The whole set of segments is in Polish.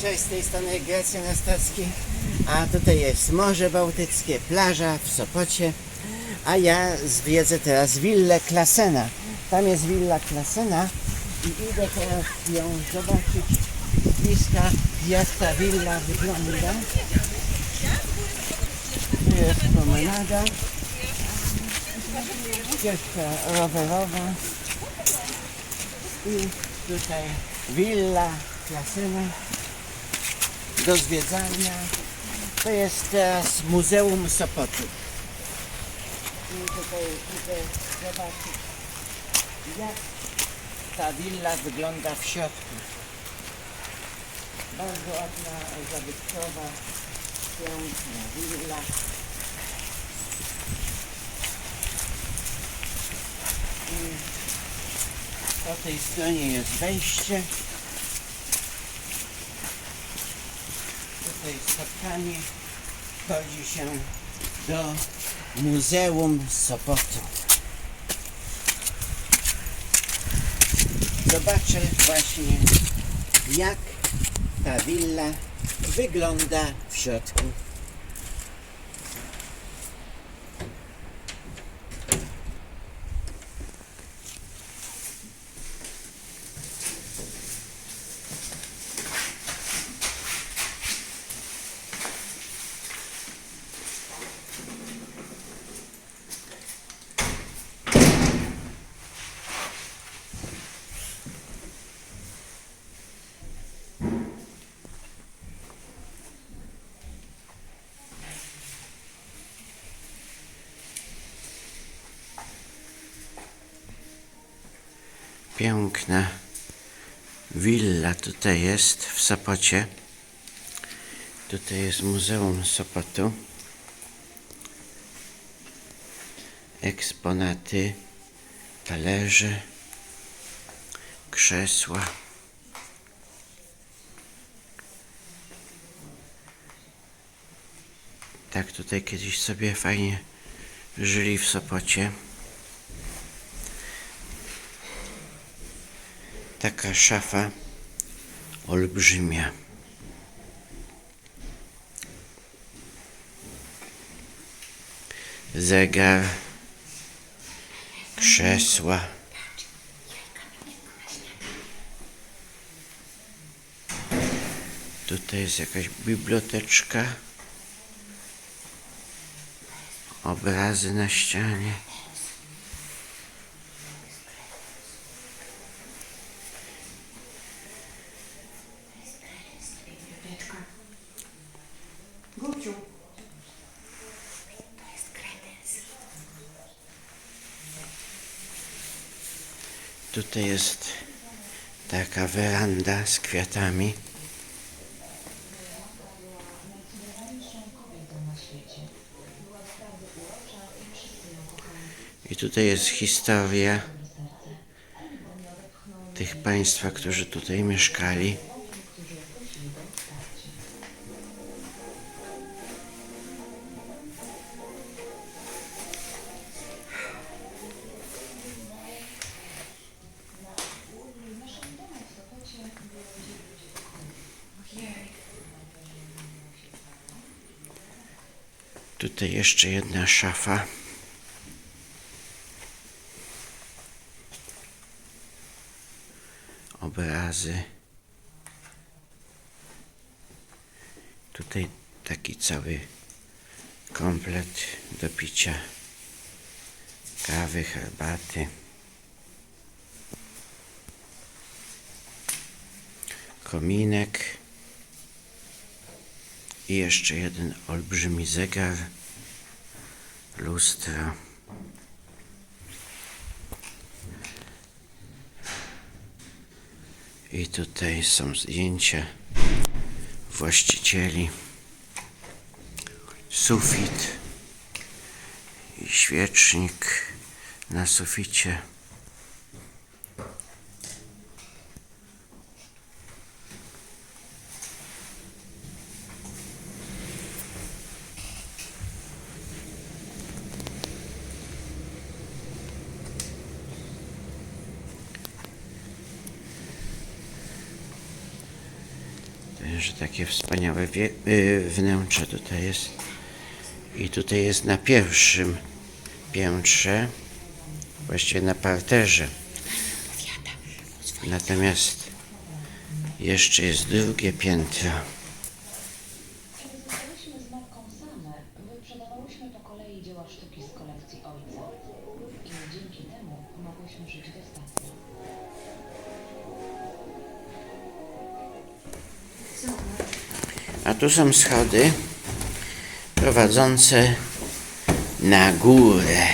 Cześć, z tej strony Grecja Nastocki, a tutaj jest Morze Bałtyckie, plaża w Sopocie, a ja zwiedzę teraz willę Klasena. Tam jest willa Klasena i idę teraz ją zobaczyć z bliska, jak ta willa wygląda. Tu jest promenada, ścieżka rowerowa i tutaj willa Klasena do zwiedzania. To jest teraz Muzeum Sopotu. I tutaj idę zobaczyć, jak ta willa wygląda w środku. Bardzo ładna, zabytkowa, piękna willa. I po tej stronie jest wejście. Tutaj spotkanie wchodzi się do Muzeum Sopotu. Zobaczę właśnie jak ta willa wygląda w środku. Piękna willa tutaj jest w Sopocie. Tutaj jest Muzeum Sopotu. Eksponaty, talerze, krzesła. Tak tutaj kiedyś sobie fajnie żyli w Sopocie. Taka szafa olbrzymia. Zegar, krzesła. Tutaj jest jakaś biblioteczka. Obrazy na ścianie. Tutaj jest taka weranda z kwiatami. I tutaj jest historia tych państwa, którzy tutaj mieszkali. Tutaj jeszcze jedna szafa. Obrazy. Tutaj taki cały komplet do picia kawy, herbaty. Kominek. I jeszcze jeden olbrzymi zegar, lustro. I tutaj są zdjęcia właścicieli. Sufit i świecznik na suficie. To że takie wspaniałe y, wnętrze tutaj jest. I tutaj jest na pierwszym piętrze, właściwie na parterze. Natomiast jeszcze jest drugie piętro. Tu są schody prowadzące na górę.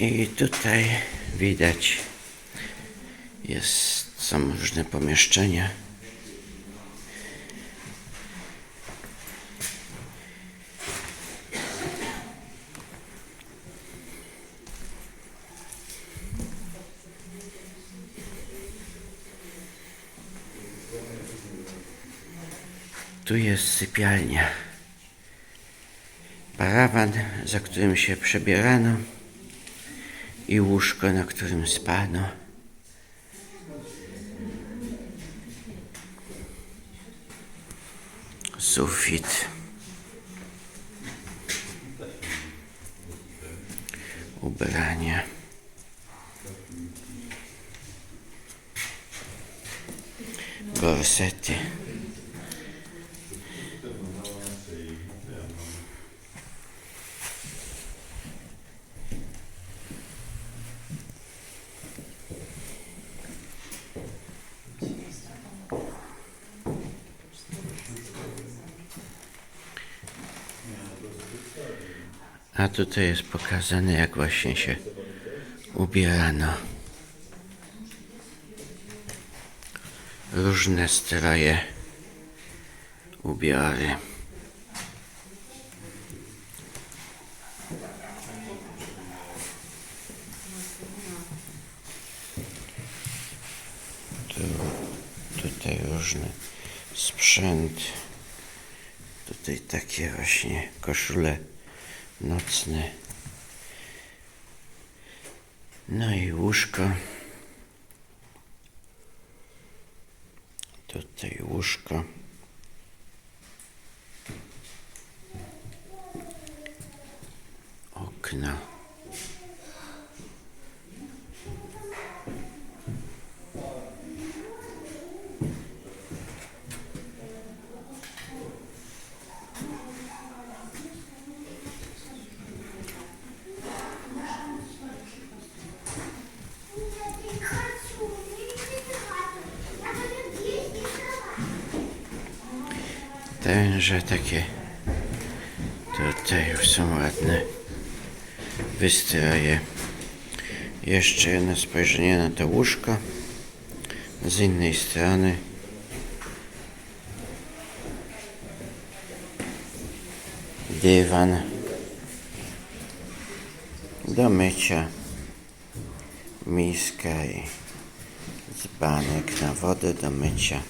I tutaj widać jest, są różne pomieszczenia. Tu jest sypialnia. Parawan, za którym się przebierano i łóżko, na którym spano. Sufit. Ubrania. Gorsety. A tutaj jest pokazane, jak właśnie się ubierano. Różne stroje, ubiory. Tu, tutaj różny sprzęt. Tutaj takie właśnie koszule nocne. No i łóżko. Tutaj łóżko. Okno. Tenże takie tutaj już są ładne wystroje. Jeszcze jedno spojrzenie na to łóżko z innej strony. Dywan do mycia, miska i dzbanek na wodę do mycia.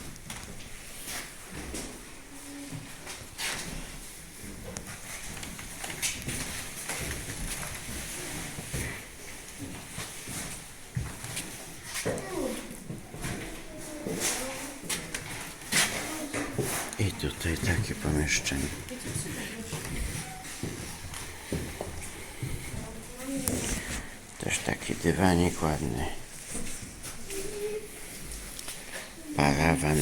I tutaj takie pomieszczenie. Też taki dywanik ładny. Parawan.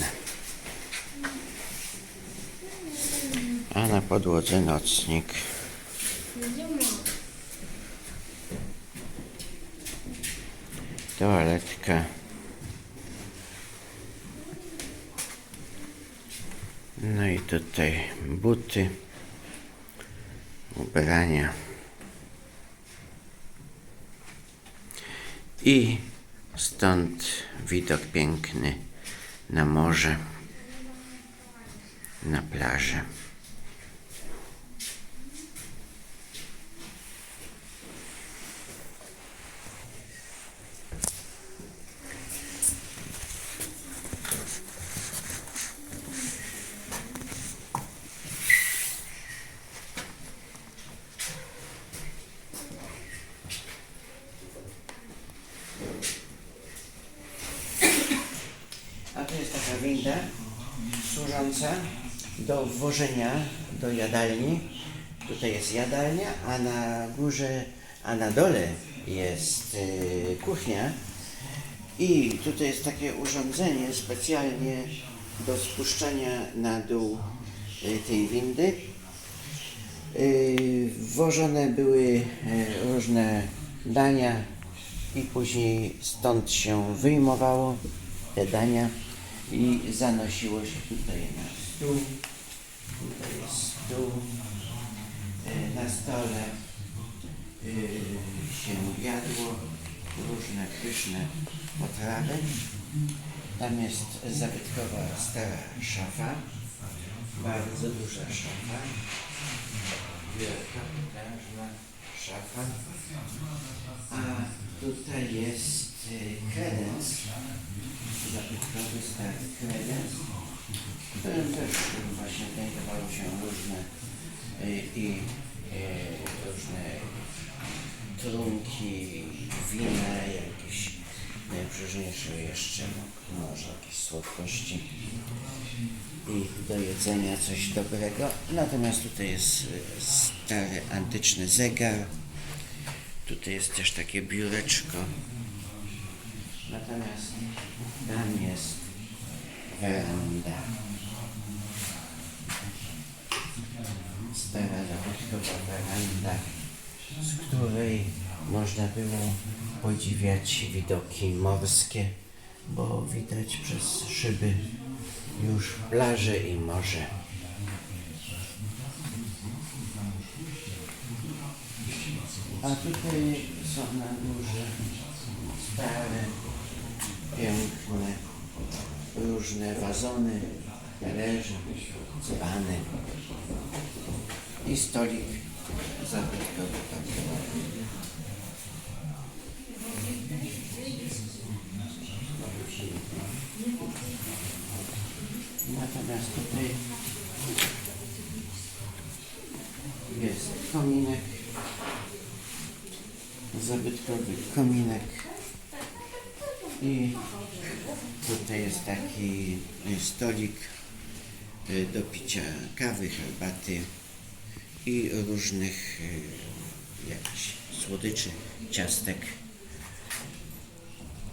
A na podłodze nocnik. Toaletka. No i tutaj buty, ubrania. I stąd widok piękny na morze, na plażę. Taka winda służąca do wwożenia do jadalni. Tutaj jest jadalnia, a na górze, a na dole jest y, kuchnia. I tutaj jest takie urządzenie specjalnie do spuszczania na dół y, tej windy. Y, Wwożone były y, różne dania i później stąd się wyjmowało te dania i zanosiło się tutaj na stół. Tutaj jest stół. Y, Na stole y, się jadło różne pyszne potrawy. Tam jest zabytkowa stara szafa, bardzo duża szafa, wielka, potężna szafa. A tutaj jest y, kredens, zabytkowy stary kredens, w którym też właśnie znajdowały się różne y, i y, różne trunki, wina, jakieś najprzeżniejsze jeszcze, no, może jakieś słodkości i do jedzenia coś dobrego. Natomiast tutaj jest e, stary, antyczny zegar. Tutaj jest też takie biureczko. Natomiast tam jest weranda. Stara, zabytkowa weranda z której można było podziwiać widoki morskie, bo widać przez szyby już plaże i morze. A tutaj są na górze stare, piękne, różne wazony, talerze, dzbany i stolik zabytkowy taki ładny. Natomiast tutaj jest kominek, zabytkowy kominek i tutaj jest taki stolik y, do picia kawy, herbaty i różnych y, jakichś słodyczy, ciastek.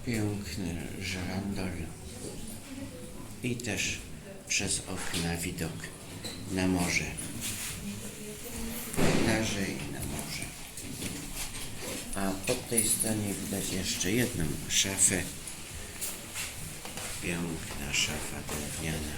Piękny żerandol i też przez okna widok na morze. Plaże na morze. A po tej stronie widać jeszcze jedną szafę. Piękna szafa drewniana.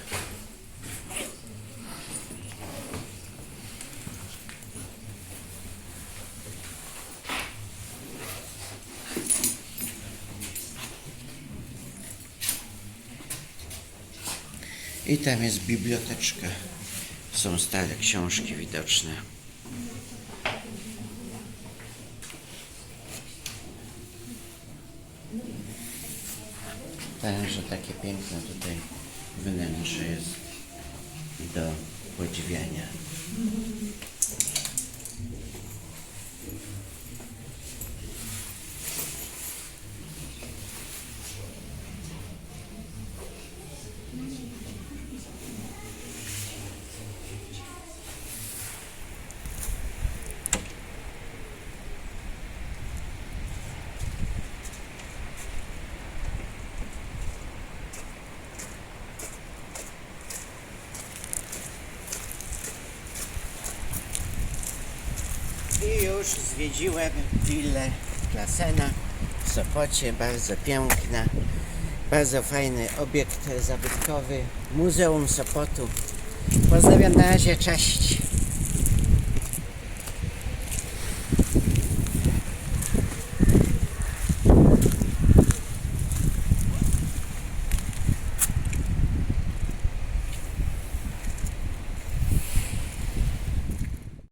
I tam jest biblioteczka. Są stare książki widoczne. Także takie piękne tutaj wnętrze jest do podziwiania. I już zwiedziłem willę Klasena w Sopocie, bardzo piękna, bardzo fajny obiekt zabytkowy, Muzeum Sopotu. Pozdrawiam na razie, cześć.